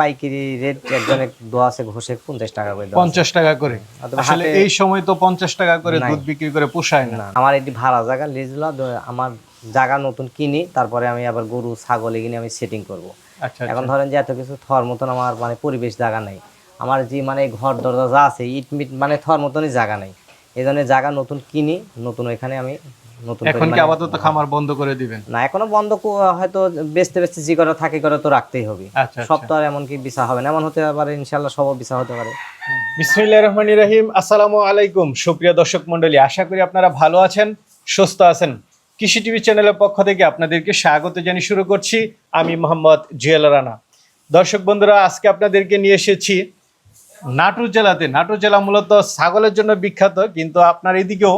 পাইকারি রেট একজনে দোয়া আছে ঘষে পঞ্চাশ টাকা করে পঞ্চাশ টাকা করে। আসলে এই সময় তো পঞ্চাশ টাকা করে দুধ বিক্রি করে পোষায় না। আমার এটি ভাড়া জায়গা লিজলা আমার জায়গা নতুন কিনি তারপরে আমি আবার গরু ছাগল এগুলি আমি সেটিং করব। আচ্ছা এখন ধরেন যে এত কিছু থর মতন আমার মানে পরিবেশ জায়গা নাই। আমার যে মানে ঘর দরজা যা আছে ইট মিট মানে থর মতনই জায়গা নাই। এই জন্য জায়গা নতুন কিনি নতুন এখানে আমি এখন কি আপাতত খামার বন্ধ করে দিবেন? না এখনও বন্ধ হয়তো বেচতে বেচতে যে করে থাকে করে তো রাখতেই হবে। আচ্ছা সব তো আর এমন কি বিচা হবে না এমন হতে পারে ইনশাল্লাহ সব বিচা হতে পারে। বিসমিল্লাহ রহমান রহিম আসসালামু আলাইকুম। সুপ্রিয় দর্শক মন্ডলী আশা করি আপনারা ভালো আছেন সুস্থ আছেন। কৃষি টিভি চ্যানেলের পক্ষ থেকে আপনাদেরকে স্বাগত জানিয়ে শুরু করছি। আমি মোহাম্মদ জুয়েল রানা। দর্শক বন্ধুরা আজকে আপনাদেরকে নিয়ে এসেছি নাটোর জেলাতে। নাটোর জেলা মূলত ছাগলের জন্য বিখ্যাত কিন্তু আপনার এদিকেও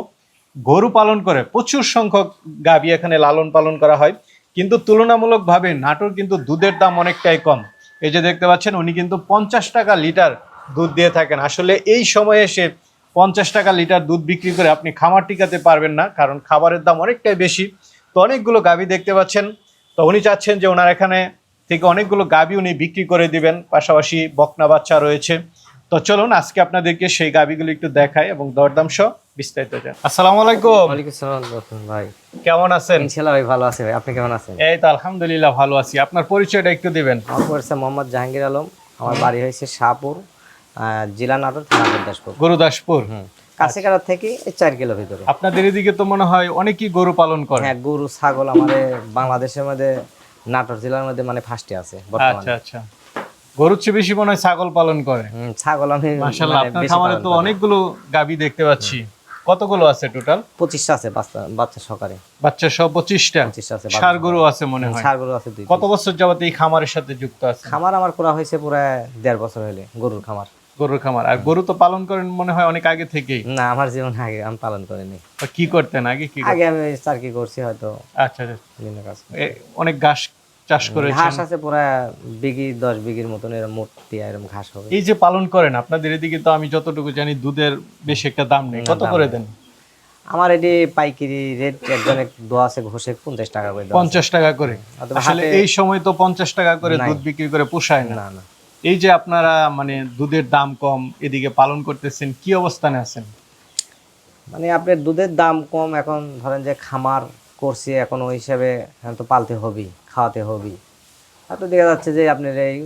গরু পালন করে, প্রচুর সংখ্যক গাভী এখানে লালন পালন করা হয়। কিন্তু তুলনামূলকভাবে নাটোর কিন্তু দুধের দাম অনেকটাই কম। এই যে দেখতে পাচ্ছেন, উনি কিন্তু পঞ্চাশ টাকা লিটার দুধ দিয়ে থাকেন। আসলে এই সময়ে এসে পঞ্চাশ টাকা লিটার দুধ বিক্রি করে আপনি খামার টিকাতে পারবেন না, কারণ খাবারের দাম অনেকটাই বেশি। তো অনেকগুলো গাভী দেখতে পাচ্ছেন। তো উনি চাচ্ছেন যে ওনার এখানে থেকে অনেকগুলো গাভী উনি বিক্রি করে দিবেন। পাশাপাশি বকনা বাচ্চা রয়েছে। তো চলুন আজকে আপনাদেরকে সেই গাভীগুলো একটু দেখাই এবং দরদাম সহ বিস্তারিত জান। আসসালামু আলাইকুম। ওয়ালাইকুম আসসালাম ভাই। কেমন আছেন? ইনশাল্লাহ ভাই ভালো আছে ভাই। আপনি কেমন আছেন? এই তো আলহামদুলিল্লাহ ভালো আছি। আপনার পরিচয়টা একটু দিবেন। আমার পরিচয় মোহাম্মদ জাহাঙ্গীর আলম। আমার বাড়ি হয়েছে শাহপুর জেলা নাটোর থানা গুরদাসপুর। গুরুদাসপুর। হুম। কাছেকার থেকে চার কিলো ভিতরে। আপনাদের এদিকে তো মনে হয় অনেকই গরু পালন করে। হ্যাঁ গরু ছাগল আমাদের বাংলাদেশের মধ্যে নাটোর জেলার মধ্যে মানে ফার্স্টে আছে আচ্ছা আচ্ছা। গরুর চেয়ে বেশি মনে হয় ছাগল পালন করে। ছাগল আমি মাশাল্লাহ মানে আপনার খামারে তো অনেকগুলো গাবি দেখতে পাচ্ছি। কতগুলো আছে টোটাল পঁচিশটা আছে বাচ্চা বাচ্চা সকালে বাচ্চা সহ পঁচিশটা? পঁচিশটা আছে সার গরু আছে মনে হয়। সার গরু আছে দুই কত বছর যাবত এই খামারের সাথে যুক্ত আছে খামার আমার করা হয়েছে পুরো দেড় বছর হলে গরুর খামার। গরুর খামার। আর গরু তো পালন করেন মনে হয় অনেক আগে থেকেই। না আমার জীবন আগে আমি পালন করিনি। কি করতেন আগে কি? আগে আমি চাকরি করছি হয়তো। আচ্ছা আচ্ছা। অনেক ঘাস চাষ করেছেন। ঘাস আছে পুরা বিঘি দশ বিঘির মতন এরকম মূর্তি এরকম ঘাস হবে। এই যে পালন করেন আপনাদের এদিকে তো আমি যতটুকু জানি দুধের বেশি একটা দাম নেই। কত করে দেন? আমার এটি পাইকারি রেট একজনে দোয়া আছে ঘষে পঞ্চাশ টাকা করে পঞ্চাশ টাকা করে? আসলে এই সময় তো পঞ্চাশ টাকা করে দুধ বিক্রি করে পোষায় না। না না। এই যে আপনারা মানে দুধের দাম কম এদিকে পালন করতেছেন কি অবস্থানে আছেন? মানে আপনার দুধের দাম কম এখন ধরেন যে খামার করছি এখন ওই হিসাবে তো পালতে হবেই। খাওয়াতে হবেই হয়তো দেখা যাচ্ছে যে আপনার এই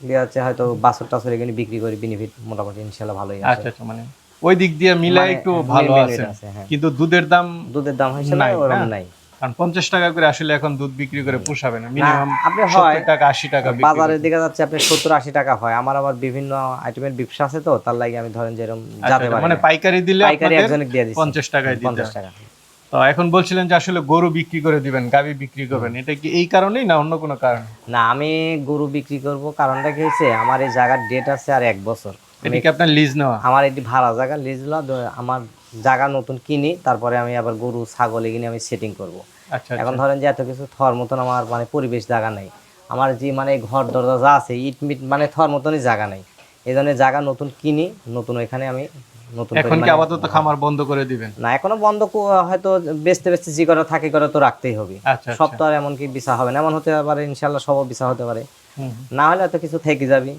দেখা যাচ্ছে হয়তো বাছর টাছর এখানে বিক্রি করে বেনিফিট মোটামুটি ইনশাল্লাহ ভালোই আছে। আচ্ছা আচ্ছা মানে ওই দিক দিয়ে মানে একটু ভালো আছে। হ্যাঁ। কিন্তু দুধের দাম দুধের দাম হিসেবে ওরকম নাই। কারণ পঞ্চাশ টাকা করে আসলে এখন দুধ বিক্রি করে পোষাবে না। মিনিমাম আপনি হয় টাকা আশি টাকা বিক্রি বাজারে দেখা যাচ্ছে আপনি সত্তর আশি টাকা হয়। আমার আবার বিভিন্ন আইটেমের ব্যবসা আছে তো তার লাগে আমি ধরেন যেরকম আচ্ছা, যাতে আচ্ছা, মানে পাইকারি দিলে পাইকারি আপনাদের একজনে দিয়ে দিচ্ছি। পঞ্চাশ টাকায় পঞ্চাশ টাকা। এখন বলছিলেন যে আসলে গরু বিক্রি করে দিবেন গাবি বিক্রি করবেন। এটা কি এই কারণেই না অন্য কোনো কারণ? না আমি গরু বিক্রি করব। কারণটা কি হয়েছে আমার এই জায়গার ডেট আছে আর এক বছর। এটা কি আপনার লিজ নেওয়া? আমার এটি ভাড়া জায়গা লিজলা আমার জায়গা নতুন কিনি তারপরে আমি আবার গরু ছাগল এগুলি আমি সেটিং করব। আচ্ছা এখন ধরেন যে এত কিছু থর মতন আমার মানে পরিবেশ জায়গা নাই। আমার যে মানে ঘর দরজা যা আছে ইট মিট মানে থর মতনই জায়গা নাই। এই জন্য জায়গা নতুন কিনি নতুন ওইখানে আমি নতুন এখন কি আপাতত খামার বন্ধ করে দিবেন? না এখনও বন্ধ হয়তো বেচতে বেচতে করে থাকে করে তো রাখতেই হবে। আচ্ছা সব তো আর এমন কি বিচা হবে না এমন হতে পারে ইনশাল্লাহ সব হতে পারে। না হলে তো কিছু থেকে যাবি।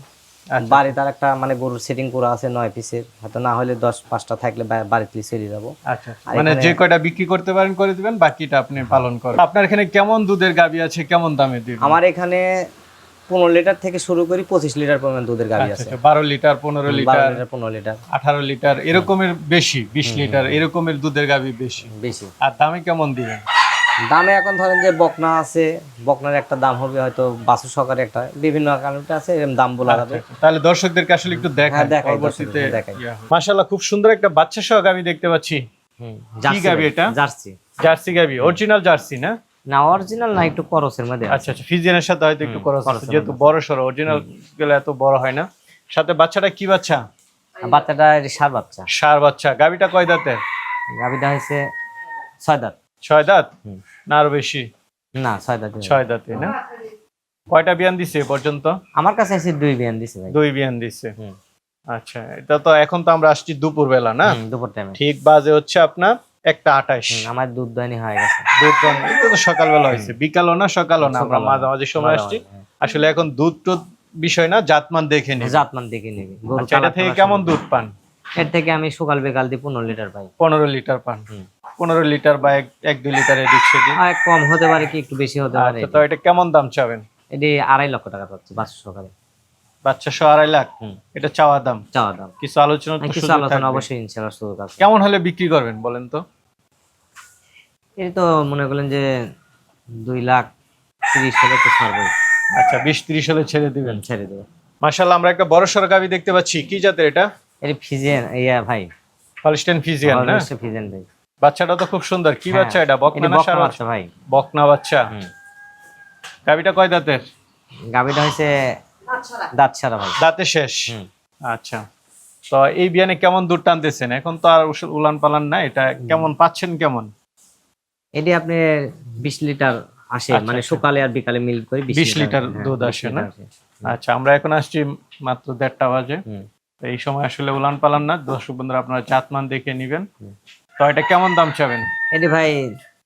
আচ্ছা। বাড়ি তার একটা মানে গরুর সেটিং করা আছে নয় পিসের হয়তো না হলে দশ পাঁচটা থাকলে বাড়িতে চলে যাব। আচ্ছা মানে যে কয়টা বিক্রি করতে পারেন করে দিবেন বাকিটা আপনি পালন করেন। আপনার এখানে কেমন দুধের গাবি আছে কেমন দামে দিবেন আমার এখানে পনেরো লিটার থেকে শুরু করি পঁচিশ লিটার পরিমাণ দুধের গাড়ি আচ্ছা আছে। আচ্ছা, বারো লিটার পনেরো লিটার পনেরো লিটার। আঠারো লিটার এরকমের বেশি বিশ লিটার এরকমের দুধের গাবি বেশি। বেশি। আর দামে কেমন দিবেন? দামে এখন ধরেন যে বকনা আছে বকনার একটা দাম হবে হয়তো বাসু সকারে একটা বিভিন্ন কারণটা আছে এরকম দাম বলা যাবে তাহলে দর্শকদেরকে আসলে একটু হ্যাঁ, দেখাই, পরবর্তীতে। মাশাআল্লাহ খুব সুন্দর একটা বাচ্চা সহ গাবি দেখতে পাচ্ছি। হুম, জার্সি গাবি এটা? জার্সি। জার্সি গাবি অরিজিনাল জার্সি না? না অরিজিনাল না একটু করসের মধ্যে আচ্ছা আচ্ছা ফিজিয়ানের সাথে হয়তো একটু খরচের যেহেতু বড় সড়ো অরিজিনালগুলো এত বড় হয় না। সাথে বাচ্চাটা কি বাচ্চা? বাচ্চাটা সার বাচ্চা। সার বাচ্চা। গাবিটা কয় দাঁতের গাভিটা হয়েছে ছয় দাঁত। ছয় দাঁত? না আরও বেশি? না ছয় দাঁত। ছয় দাঁতে না? কয়টা বিয়ান দিছে পর্যন্ত? আমার কাছে এসে দুই বিয়ান দিছে ভাই। দুই বিয়ান দিছে। আচ্ছা এটা তো এখন তো আমরা আসছি দুপুর বেলা না দুপুর টাইমে ঠিক বাজে হচ্ছে আপনার একটা আঠাশ আমার দুধ হয়ে গেছে। দুধ দন এটা তো সকালবেলা হয়েছে। বিকালও না সকালও না। আমরা না। মাঝামাঝি সময় আসছি। হ্যাঁ। আসলে এখন দুধ টুধ বিষয় না জাতমান দেখে নিন জাতমান দেখে নেবে। আচ্ছা এটা থেকে কেমন দুধ পান? এর থেকে আমি সকাল বিকাল দিয়ে পনেরো লিটার পাই। পনেরো লিটার পান। পনেরো লিটার বা এক দুই লিটার এদিক সেদিক? কম হতে পারে কি একটু বেশি হতে পারে। আচ্ছা তো এটা কেমন দাম চাবেন? এটি আড়াই লক্ষ টাকা পাচ্ছি বাচ্চা সকালে বাচ্চা সহ আড়াই লাখ? এটা চাওয়া দাম? চাওয়া দাম। কিছু আলোচনা তো কিছু আলোচনা অবশ্যই ইনশাল্লাহ কেমন হলে বিক্রি করবেন বলেন তো? এই তো মনে করলেন যে দুই লাখ তিরিশ হাজার তো ছাড়বো আচ্ছা বিশ ত্রিশ হলে ছেড়ে দিবেন। ছেড়ে দেবো। মাশাল্লাহ আমরা একটা বড় সড়ো গাভি দেখতে পাচ্ছি। কি জাতের এটা? এটি ফিজিয়ান ইয়া ভাই। হলিস্টেন ফিজিয়ান না? ফিজিয়ান ভাই। বাচ্চাটা তো খুব সুন্দর। কি হ্যাঁ, বাচ্চা এটা? বকনা এটি না সার বাচ্চা ভাই। বকনা বাচ্চা। গাভিটা কয় দাঁতের? গাবিটা হয়েছে দাঁত ছাড়া ভাই। দাঁতে শেষ? আচ্ছা। তো এই বিয়ানে কেমন দুধ টানতেছেন? এখন তো আর উলান পালান না এটা কেমন? পাচ্ছেন কেমন? এটি আপনি বিশ লিটার আসে আচ্ছা, মানে আচ্ছা। সকালে আর বিকালে মিল করে 20 লিটার হ্যাঁ, দুধ আসে না? আচ্ছা আমরা এখন আসছি মাত্র দেড়টা বাজে। এই সময় আসলে উলান পালান না দর্শক বন্ধুরা আপনারা জাতমান দেখে নিবেন। তো এটা কেমন দাম চাবেন? এটি ভাই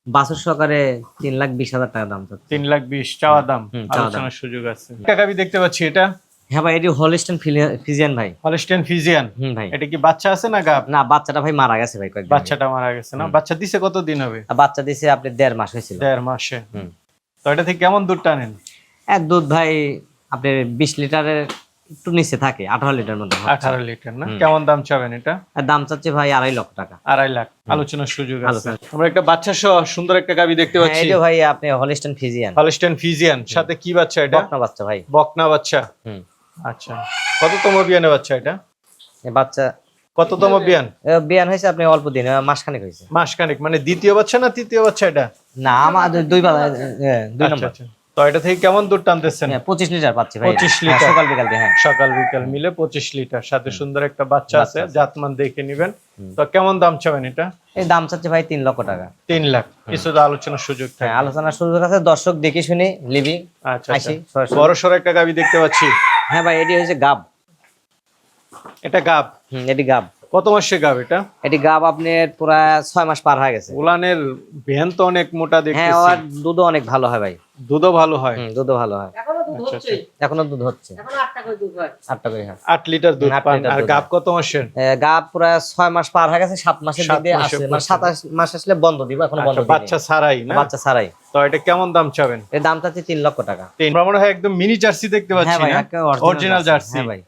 বাছুর সহকারে তিন লাখ বিশ হাজার টাকা দাম তিন লাখ বিশ চাওয়া দাম আলোচনার সুযোগ আছে। গাভি দেখতে পাচ্ছি এটা। হ্যাঁ ভাই এটি হলিস্টন ফিজিয়ান ভাই। হলিস্টেন ফিজিয়ান হুম ভাই। এটা কি বাচ্চা আছে না গাব? না বাচ্চাটা ভাই মারা গেছে ভাই কয়েকদিন বাচ্চাটা মারা গেছে না? বাচ্চা দিছে কত দিন হবে বাচ্চা দিছে আপনি দেড় মাস হয়েছিল। দেড় মাসে। হুম। তো এটা থেকে কেমন দুধ টানেন? এক দুধ ভাই আপনার বিশ লিটারের একটু নিচে থাকে আঠারো লিটার মধ্যে আঠারো লিটার না? কেমন দাম চাবেন এটা? দাম চাচ্ছে ভাই আড়াই লক্ষ টাকা। আড়াই লাখ। আলোচনার সুযোগ আছে। আমরা একটা বাচ্চা সহ সুন্দর একটা গাবি দেখতে হ্যাঁ, পাচ্ছি। এটা ভাই আপনি হলিস্টন ফিজিয়ান হলিস্টেন ফিজিয়ান সাথে কি বাচ্চা এটা? বকনা বাচ্চা ভাই। বকনা বাচ্চা। হুম। আচ্ছা। কততম বিয়ানে বাচ্চা এটা? বাচ্চা কততম বিয়ান? বিয়ান হয়েছে আপনি অল্প দিন মাসখানেক হয়েছে। মাসখানেক মানে দ্বিতীয় বাচ্চা না তৃতীয় বাচ্চা এটা? না আমার দুই- দুই দুই আচ্ছা নম্বর। আচ্ছা। তো এটা থেকে কেমন দুধ টানতেছেন? হ্যাঁ, পঁচিশ লিটার পাচ্ছি ভাই। 25 হ্যাঁ, লিটার। সকাল বিকাল হ্যাঁ। সকাল বিকাল মিলে পঁচিশ লিটার। সাথে সুন্দর একটা বাচ্চা আছে জাতমান দেখে নিবেন। তো কেমন দাম চাবেন এটা? এই দাম চাচ্ছে ভাই তিন লক্ষ টাকা। তিন লাখ। কিছু আলোচনার সুযোগ হ্যাঁ থাকে। আলোচনার সুযোগ আছে। দর্শক দেখে শুনে লিবি আচ্ছা আচ্ছা। বড় সড়ো একটা গাবি দেখতে পাচ্ছি। হ্যাঁ ভাই এটি হচ্ছে গাব। এটা গাব? হুম, এটি গাব। কত মাসে গাব এটা? এটি গাব আপনার পুরা ছয় মাস পার হয়ে গেছে। উলানের ভেন তো অনেক মোটা দেখতেছি হ্যাঁ আর দুধও অনেক ভালো হয় ভাই। দুধও ভালো হয়। হুম, দুধও ভালো হয়। আচ্ছা আচ্ছা। এখনও দুধ হচ্ছে। আটটা করে হয়। আট লিটার দুধ পান। আর গাব কত মাসের? গাব পুরা ছয় মাস পার হয়ে গেছে সাত মাসের দিকে আসে। মানে সাতাশ মাস আসলে বন্ধ দিব এখন বন্ধ আচ্ছা, বাচ্চা ছাড়াই না? বাচ্চা ছাড়াই। তো এটা কেমন দাম চাবেন? এর দাম চাচ্ছি তিন লক্ষ টাকা। তিন আমরা মনে হয় একদম মিনি জার্সি দেখতে হ্যাঁ পাচ্ছি না? অরিজিনাল জার্সি হ্যাঁ ভাই।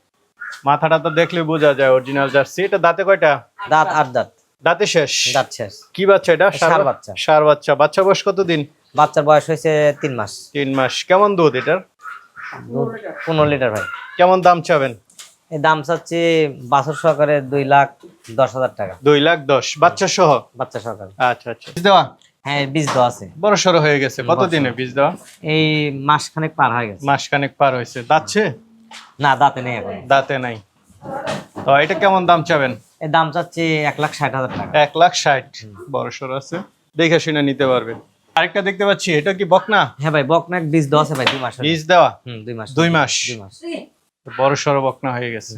মাথাটা তো দেখলে বোঝা যায় অরিজিনাল জার্সি এটা দাঁতে কয়টা? দাঁত আট দাঁত। দাঁতে শেষ? দাঁত শেষ। কি বাচ্চা এটা? সার বাচ্চা। সার বাচ্চা। বাচ্চা বয়স কতদিন? বাচ্চার বয়স হয়েছে তিন মাস। তিন মাস। কেমন দুধ এটার? পনেরো লিটার ভাই। কেমন দাম চাবেন? এই দাম চাচ্ছি বাছর সহকারে দুই লাখ দশ হাজার টাকা। দুই লাখ দশ। বাচ্চা সহ? বাচ্চা সহকারে। আচ্ছা আচ্ছা। দেওয়া? হ্যাঁ বীজ দেওয়া আছে। বড় সড়ো হয়ে গেছে। কত দিনে বীজ দেওয়া? এই মাস খানেক পার হয়ে গেছে। মাস খানেক পার হয়েছে। দাচ্ছে না দাঁতে নেই এখন। দাঁতে নাই। তো এটা কেমন দাম চাবেন? এই দাম চাচ্ছি এক লাখ ষাট হাজার টাকা। এক লাখ ষাট। বড় সড়ো আছে। দেখে শুনে নিতে পারবেন। আরেকটা দেখতে পাচ্ছি এটা কি বকনা? হ্যাঁ ভাই বকনাক বীজ দেওয়া আছে ভাই দুই মাস বীজ দেওয়া? হুম দুই মাস। দুই মাস। দুই মাস। বড় সড়ো বকনা হয়ে গেছে।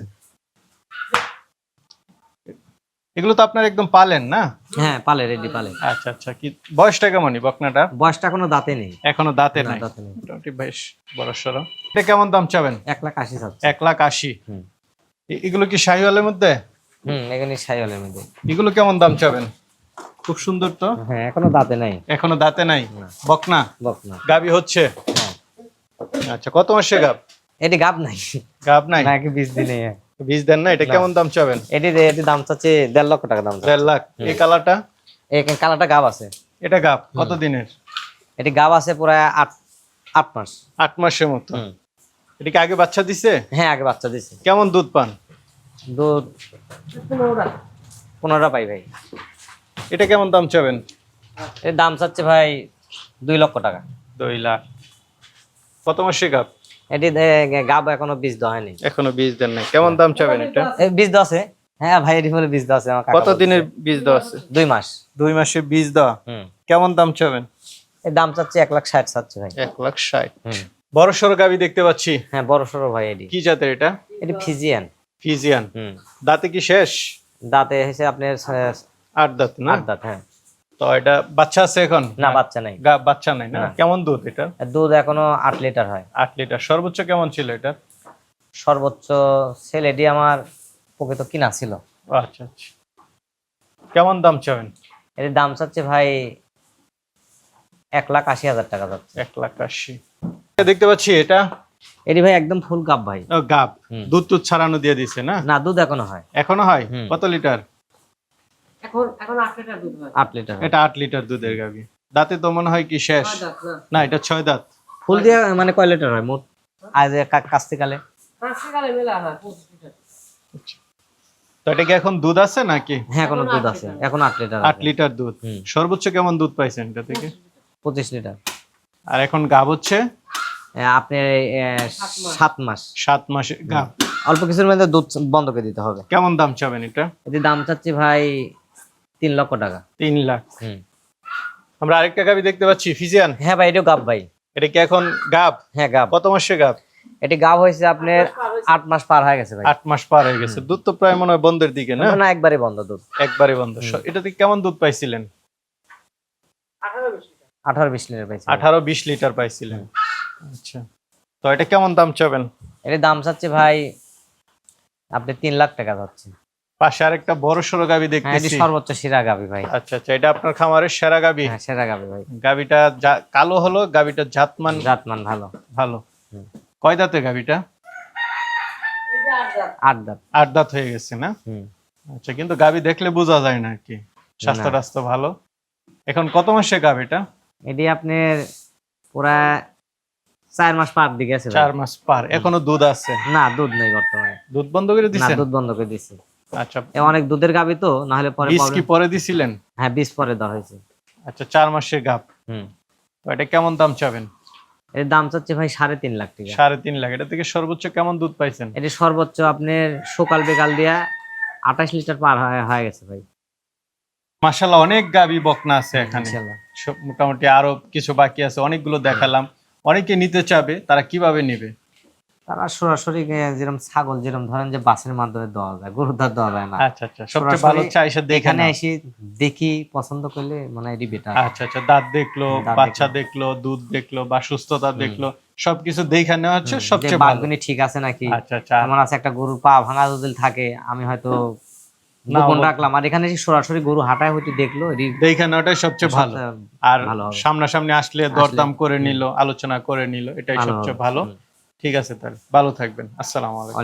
এগুলো তো আপনার একদম পালেন না? হ্যাঁ পালে রেডি পালে। আচ্ছা আচ্ছা কি বয়সটা কেমনই বকনাটা? বয়সটা এখনও দাঁতে নেই। এখনও দাঁতে নাই? দাঁতে নেই। মোটামুটি বেশ বড় সড়ো। এটা কেমন দাম চাবেন? এক লাখ আশি এক লাখ আশি? হুম। এগুলো কি শাহিওয়ালের মধ্যে? হুম এখানে সাইওয়ালের মধ্যে। এগুলো কেমন দাম চাবেন? খুব সুন্দর তো? হ্যাঁ এখনও দাঁতে নাই। এখনও দাঁতে নাই? বকনা? বকনা। গাবি হচ্ছে? হ্যাঁ। আচ্ছা কত মাসে গাব? এটি গাব নাই। গাব নাই? নাকি বীজ দিনে বীজ দেন না? এটা কেমন দাম চাবেন? এটি এটি দাম চাচ্ছে দেড় লক্ষ টাকা দাম দেড় লাখ। এই কালারটা? এই কালারটা গাব আছে। এটা গাব? কত দিনের? এটি গাব আছে পুরা আট আট মাস। আট মাসের মতো। এটা কি আগে বাচ্চা দিছে? হ্যাঁ আগে বাচ্চা দিছে। কেমন দুধ পান? দুধ পনেরোটা পাই ভাই। এটা কেমন দাম চাবেন? এর দাম চাচ্ছে ভাই দুই লক্ষ টাকা। দুই লাখ। কত মাসে গাব? এটি গাব এখনও বীজ দেওয়া হয়নি। এখনও বীজ দেন নাই। কেমন দাম চাবেন এটা? বীজ দেওয়া আছে? হ্যাঁ ভাই এটি বলে বীজ দেওয়া আছে কত দিনের বীজ দেওয়া আছে? দুই মাস। দুই মাসে বীজ দেওয়া কেমন দাম চাবেন? এর দাম চাচ্ছে এক লাখ ষাট চাচ্ছে ভাই। এক লাখ ষাট। বড় সড়ো গাবি দেখতে পাচ্ছি। হ্যাঁ বড় সড়ো ভাই এটি। কি জাতের এটা? এটি ফিজিয়ান। ফিজিয়ান। হুম। দাঁতে কি শেষ? দাঁতে হয়েছে আপনার আট দাঁত না? আট দাঁত হ্যাঁ। তো এটা বাচ্চা আছে এখন? না বাচ্চা নাই। বাচ্চা নাই না। কেমন দুধ এটা? দুধ এখনও আট লিটার হয়। আট লিটার। সর্বোচ্চ কেমন ছিল এটা? সর্বোচ্চ ছেলেটি আমার প্রকৃত কিনা ছিল। আচ্ছা আচ্ছা। কেমন দাম চাবেন? এর দাম চাচ্ছে ভাই এক লাখ আশি হাজার টাকা যাচ্ছে। এক লাখ আশি। দেখতে পাচ্ছি এটা? এটি ভাই একদম ফুল কাপ ভাই। গাব। দুধ টুধ ছাড়ানো দিয়ে দিছে না? না দুধ এখনও হয়। এখনও হয়? কত লিটার? এখন এখন আট লিটার দুধ হয়। আট লিটার এটা আট লিটার দুধের গাবি। দাঁতে তো মনে হয় কি শেষ? না না এটা ছয় দাঁত। ফুল দিয়ে মানে কয় লিটার হয় মোট? আজ কাস্তিকালে? পাঁচশো কালে মেলা হয় পঁচিশ লিটার। তো এটা কি এখন দুধ আছে নাকি? হ্যাঁ এখনও দুধ আছে। এখন আট লিটার আট লিটার দুধ। সর্বোচ্চ কেমন দুধ পাইছেন এটা থেকে? পঁচিশ লিটার। আর এখন গাব হচ্ছে? আপনার সাত মাস। সাত মাস। গাব। অল্প কিছুর মধ্যে দুধ বন্ধ করে দিতে হবে। কেমন দাম চাবেন এটা? এটি দাম চাচ্ছি ভাই তিন লক্ষ টাকা। তিন লাখ। হুম। আমরা আরেকটা গাবি দেখতে পাচ্ছি ফিজিয়ান। হ্যাঁ ভাই এটিও গাব ভাই। এটা কি এখন গাব? হ্যাঁ গাব। কত মাসে গাব? এটি গাব হয়েছে আপনার আট মাস পার হয়ে গেছে ভাই। আট মাস পার হয়ে গেছে। দুধ তো প্রায় মনে হয় বন্ধের দিকে না? না একবারে বন্ধ দুধ। একবারে বন্ধ। এটা থেকে কেমন দুধ পাইছিলেন? আঠারো বেশি লিটার। আঠারো বিশ লিটার পাইছে আঠারো বিশ লিটার পাইছিলেন। আচ্ছা। তো এটা কেমন দাম চাবেন? এটির দাম চাচ্ছে ভাই আপনি তিন লাখ টাকা যাচ্ছে পাশে আরেকটা বড় সড়ো গাবি হ্যাঁ দেখতেছি। সর্বোচ্চ সেরা গাবি ভাই। আচ্ছা আচ্ছা এটা আপনার খামারের সেরা গাবি? হ্যাঁ সেরা গাবি ভাই। গাবিটা কালো হলো গাবিটা জাতমান? জাতমান ভালো। ভালো। কয় দাঁতে গাবিটা? আট দাঁত। আট দাঁত হয়ে গেছে না? আচ্ছা কিন্তু গাবি দেখলে বোঝা যায় না আর কি। স্বাস্থ্য। টাস্থ্য ভালো। এখন কত মাসে গাবিটা এটি? আপনার পুরা চার মাস পার দিকে আছে চার মাস পার। এখনও দুধ আছে? না দুধ নেই বর্তমানে। দুধ বন্ধ করে দুধ বন্ধ করে দিছি। আচ্ছা এ অনেক দুধের গাবি তো না হলে পরে বীজ কি পরে দিছিলেন? হ্যাঁ বিষ পরে দেওয়া হয়েছে। আচ্ছা চার মাসের গাব। হুম। তো এটা কেমন দাম চাবেন? এর দাম চাচ্ছে ভাই সাড়ে তিন লাখ টাকা। সাড়ে তিন লাখ। এটা থেকে সর্বোচ্চ কেমন দুধ পাইছেন? এটি সর্বোচ্চ আপনার সকাল বিকাল দিয়া আঠাশ লিটার পার হয়ে- গেছে ভাই। মাসাল্লাহ অনেক গাবি বকনা আছে এখানে। মোটামুটি আরও কিছু বাকি আছে অনেকগুলো দেখালাম। অনেকে নিতে চাবে তারা কীভাবে নেবে? তারা সরাসরি যেরকম ছাগল যেরকম ধরেন যে বাসের মাধ্যমে দেওয়া যায় গরুর দাঁত দেওয়া যায় না। আচ্ছা আচ্ছা সবচেয়ে ভালো দেখে এখানে এসে দেখি পছন্দ করলে মানে এটি বেটার আচ্ছা আচ্ছা দাঁত দেখল বাচ্চা দেখল দুধ দেখল বা সুস্থতা দেখল সবকিছু দেখে নেওয়া হচ্ছে সবচেয়ে ভালো। ঠিক আছে নাকি? আচ্ছা আচ্ছা। আমার আছে একটা গরুর পা ভাঙা যদি থাকে আমি হয়তো গোপন রাখলাম। আর এখানে সরাসরি গরু হাঁটায় হইতে দেখল দেখে নেওয়াটাই সবচেয়ে ভালো। আর সামনাসামনি আসলে দরদাম করে নিল আলোচনা করে নিল এটাই সবচেয়ে ভালো। ঠিক আছে তাহলে ভালো থাকবেন আসসালামু আলাইকুম।